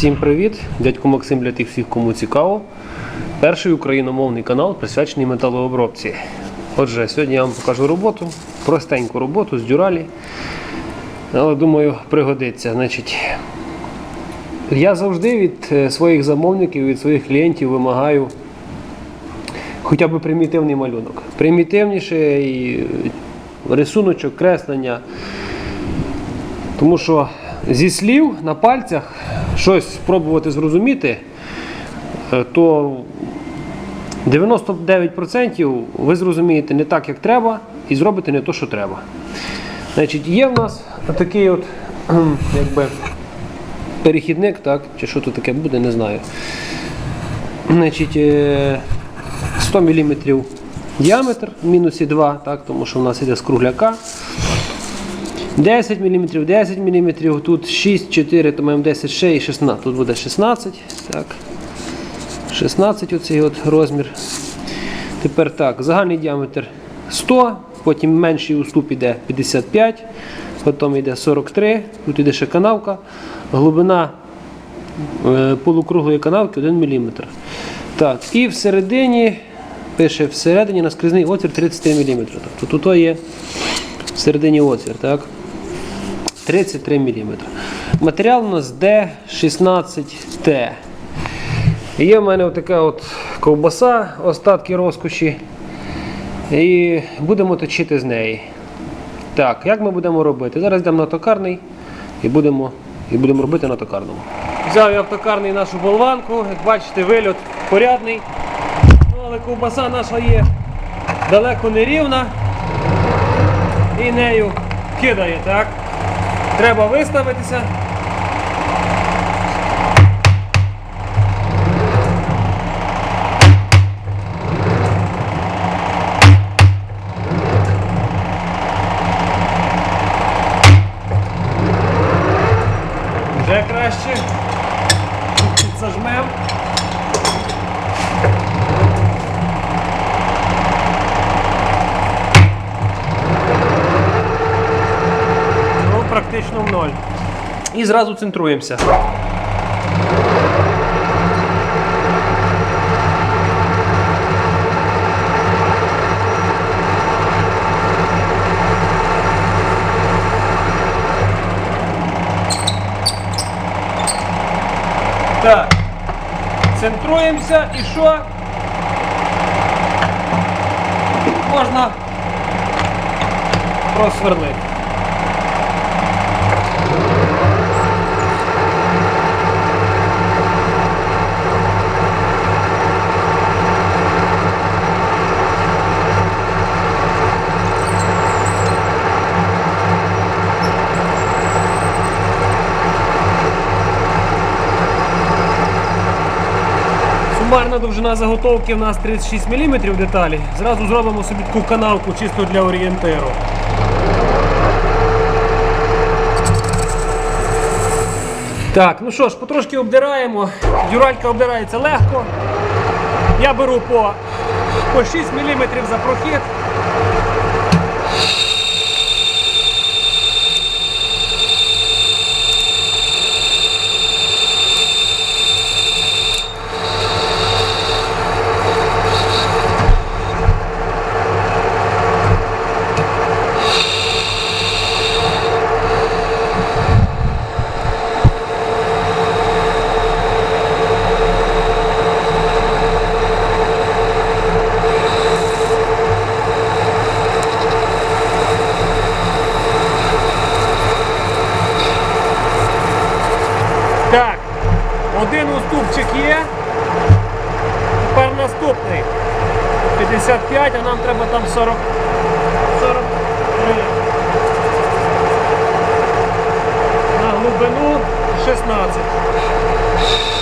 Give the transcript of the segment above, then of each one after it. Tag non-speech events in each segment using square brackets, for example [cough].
Всім привіт! Дядько Максим для тих всіх, кому цікаво. Перший україномовний канал присвячений металообробці. Отже, сьогодні я вам покажу роботу, простеньку роботу з дюралі. Але думаю, пригодиться. Значить, я завжди від е, своїх замовників, від своїх клієнтів вимагаю хоча б примітивний малюнок. Примітивніше і рисуночок, креслення. Тому що зі слів на пальцях щось спробувати зрозуміти, е, то 99% ви зрозумієте не так, як треба, і зробите не то, що треба. Значить, є в нас такий от якби, перехідник, так, чи що тут таке буде, не знаю. Значить, е, 100 мм діаметр, мінусі 2, так, тому що в нас іде з кругляка. 10 мм, 10 мм, тут 6, 4, то маємо 10 ще і 16. Тут буде 16. Так. 16 оцей от розмір. Тепер так, загальний діаметр 100, потім менший уступ іде 55, потім йде 43, тут іде ще канавка. Глибина е, полукруглої канавки 1 мм. Так, і всередині, пише всередині наскрізний отвір 33 мм. Тобто тут є всередині отвір. так? 33 мм. Матеріал у нас D16T. Є в мене така от ковбаса, остатки розкоші. І будемо точити з неї. Так, як ми будемо робити? Зараз йдемо на токарний і будемо, і будемо робити на токарному. Взяв я в токарний нашу болванку, як бачите, вильот порядний. Ну, але ковбаса наша є далеко не рівна і нею кидає, так? Треба виставитися. І зразу центруємося. Так. Центруємося і що? Можна просверлити. Сумарна довжина заготовки у нас 36 мм деталі. Зразу зробимо собі таку канавку чисто для орієнтиру. Так, ну що ж, потрошки обдираємо. Дюралька обдирається легко. Я беру по, по 6 мм за прохід. Так, один уступчик є. Тепер наступний. 55, а нам треба там 40. 43. На глибину 16.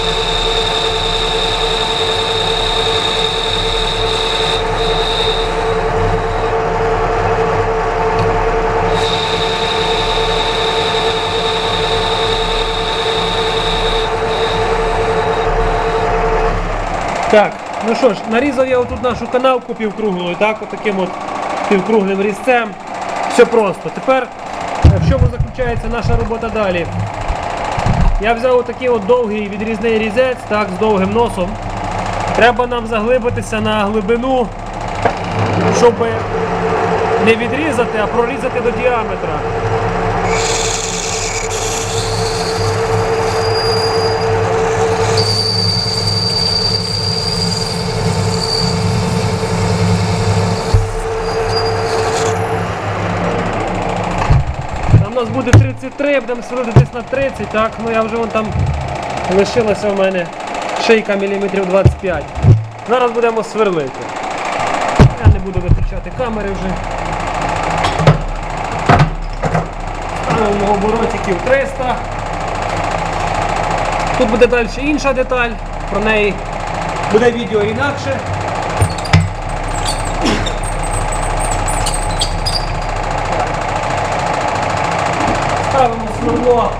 Так, ну що ж, нарізав я отут нашу канавку півкруглою, так, отаким от півкруглим різцем. Все просто. Тепер е, в чому заключається наша робота далі? Я взяв отакий от довгий відрізний різець, так, з довгим носом. Треба нам заглибитися на глибину, щоб не відрізати, а прорізати до діаметра. Нас буде 33, будемо сверлити десь на 30, так? Ну я вже вон там лишилася в мене шийка міліметрів 25. Зараз будемо сверлити. Я не буду виключати камери вже. Ставимо оборотиків 300. Тут буде далі інша деталь, про неї буде відео інакше. Ставимо сверло.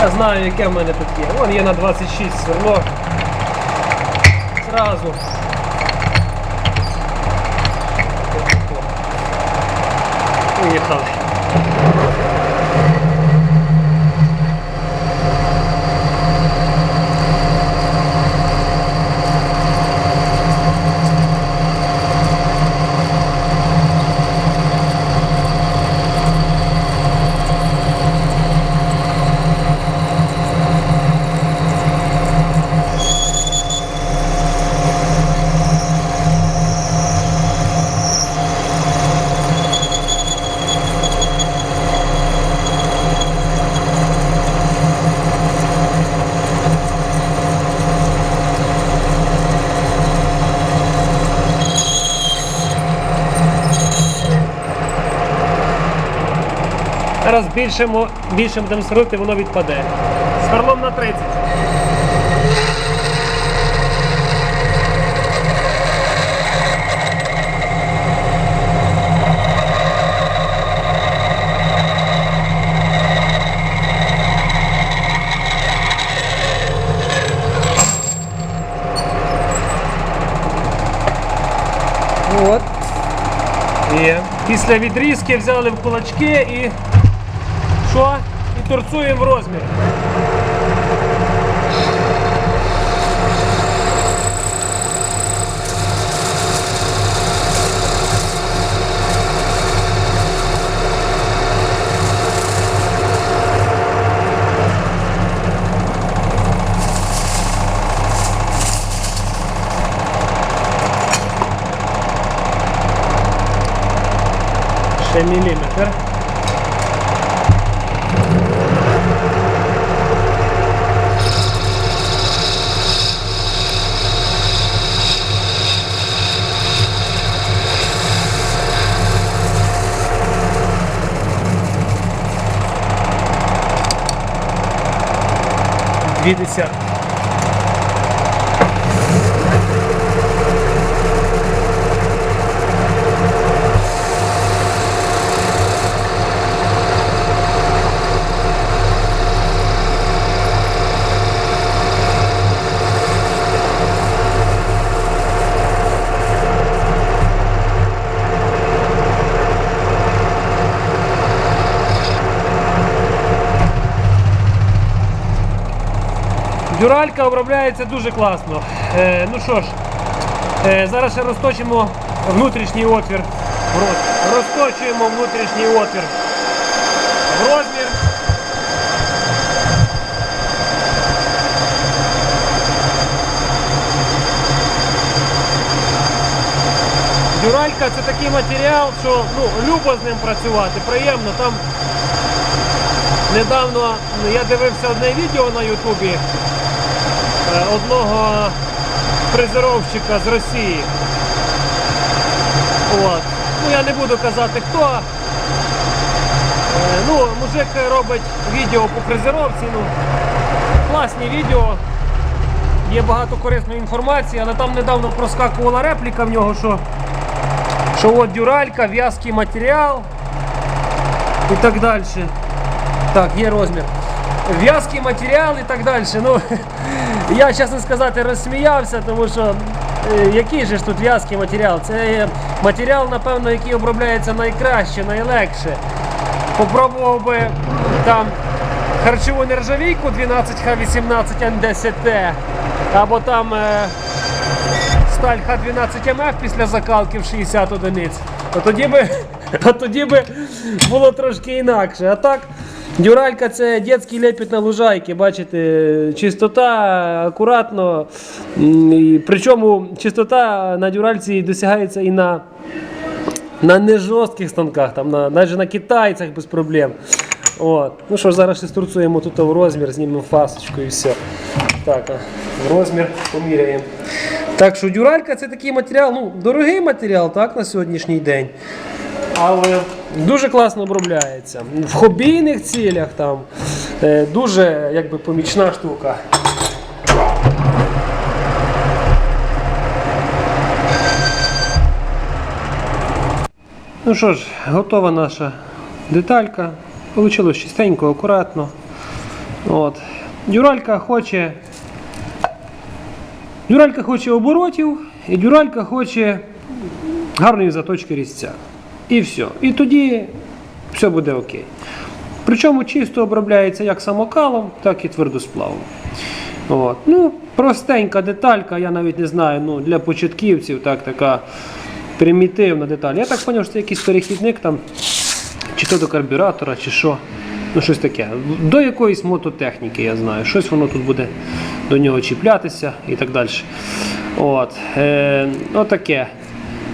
Я знаю, яке в мене тут є. Вон є на 26 сверло. Зразу. Поїхали. Зараз більшим, більшим будемо сверлити, воно відпаде. Сверлом на 30. От. Є. Після відрізки взяли в кулачки і? І торцуємо розмір. Ще міліметр. Дві десятки. Обробляється дуже класно. Е, ну що ж, е, зараз ще розточимо внутрішній отвір. Розточуємо внутрішній отвір розмір. Дюралька це такий матеріал, що ну, любо з ним працювати, приємно. Там недавно я дивився одне відео на Ютубі одного фрезеровщика з Росії. От. Ну я не буду казати хто. Е, Ну, мужик робить відео по фрезеровці. Ну, класні відео. Є багато корисної інформації, але там недавно проскакувала репліка в нього, що, що от дюралька, в'язкий матеріал і так далі. Так, є розмір. В'язкий матеріал і так далі. Ну, [laughs] я, чесно сказати, розсміявся, тому що е, який же ж тут в'язкий матеріал? Це матеріал, напевно, який обробляється найкраще, найлегше. Попробував би там харчову нержавійку 12Х18 Н10Т, або там е, сталь Х12МФ після закалки в 60 одиниць, то тоді би, [laughs] то тоді би було трошки інакше. А так, дюралька це дитячий лепіт на лужайки, бачите, чистота, акуратно. Причому чистота на дюральці досягається і на на нежорстких станках, там на, навіть на китайцях без проблем. От. Ну що ж, зараз ще тут в розмір, знімемо фасочку і все. Так, в розмір поміряємо. Так що дюралька це такий матеріал, ну, дорогий матеріал так, на сьогоднішній день. Але дуже класно обробляється. В хобійних цілях там е, дуже якби, помічна штука. Ну що ж, готова наша деталька. Получилось чистенько, акуратно. От. Дюралька хоче. Дюралька хоче оборотів, і дюралька хоче гарної заточки різця. І все. І тоді все буде окей. Причому чисто обробляється як самокалом, так і твердосплавом. От. Ну, простенька деталька, я навіть не знаю, ну, для початківців так, така примітивна деталь. Я так зрозумів, що це якийсь перехідник там, чи то до карбюратора, чи що. Ну, щось таке. До якоїсь мототехніки, я знаю. Щось воно тут буде до нього чіплятися і так далі. От. Е, отаке.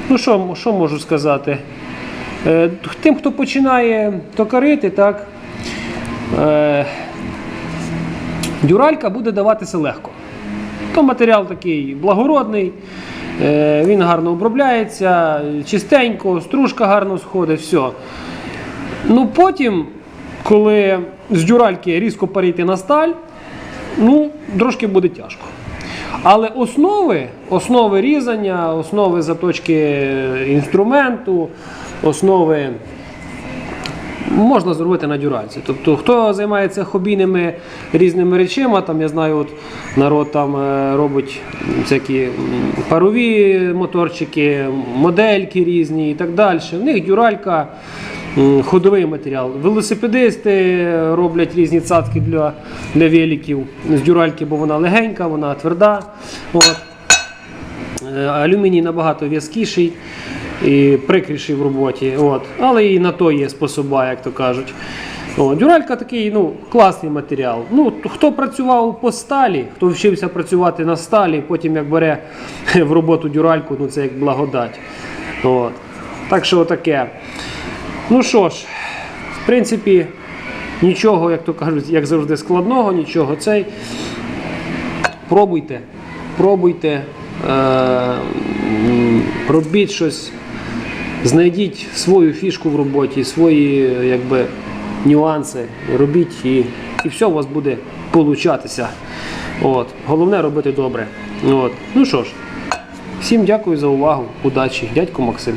Ну, що, що можу сказати? Е, тим, хто починає токарити, так, е, дюралька буде даватися легко. То матеріал такий благородний, е, він гарно обробляється, чистенько, стружка гарно сходить, все. Ну потім, коли з дюральки різко перейти на сталь, ну, трошки буде тяжко. Але основи, основи різання, основи заточки інструменту, основи можна зробити на дюральці. Тобто, хто займається хобійними різними речами, там я знаю, от народ там е, робить всякі парові моторчики, модельки різні і так далі. В них дюралька ходовий матеріал. Велосипедисти роблять різні цацки для, для великів з дюральки, бо вона легенька, вона тверда. От. Е, Алюміній набагато в'язкіший і прикріший в роботі. От. Але і на то є способа, як то кажуть. О, дюралька такий ну, класний матеріал. Ну, хто працював по сталі, хто вчився працювати на сталі, потім як бере [laughs] в роботу дюральку, ну це як благодать. От. Так що таке. Ну що ж, в принципі, нічого, як то кажуть, як завжди, складного, нічого цей. Пробуйте, пробуйте, е, робіть щось, знайдіть свою фішку в роботі, свої якби, нюанси, робіть і, і все у вас буде получатися. От. Головне робити добре. От. Ну що ж, всім дякую за увагу, удачі, дядько Максим.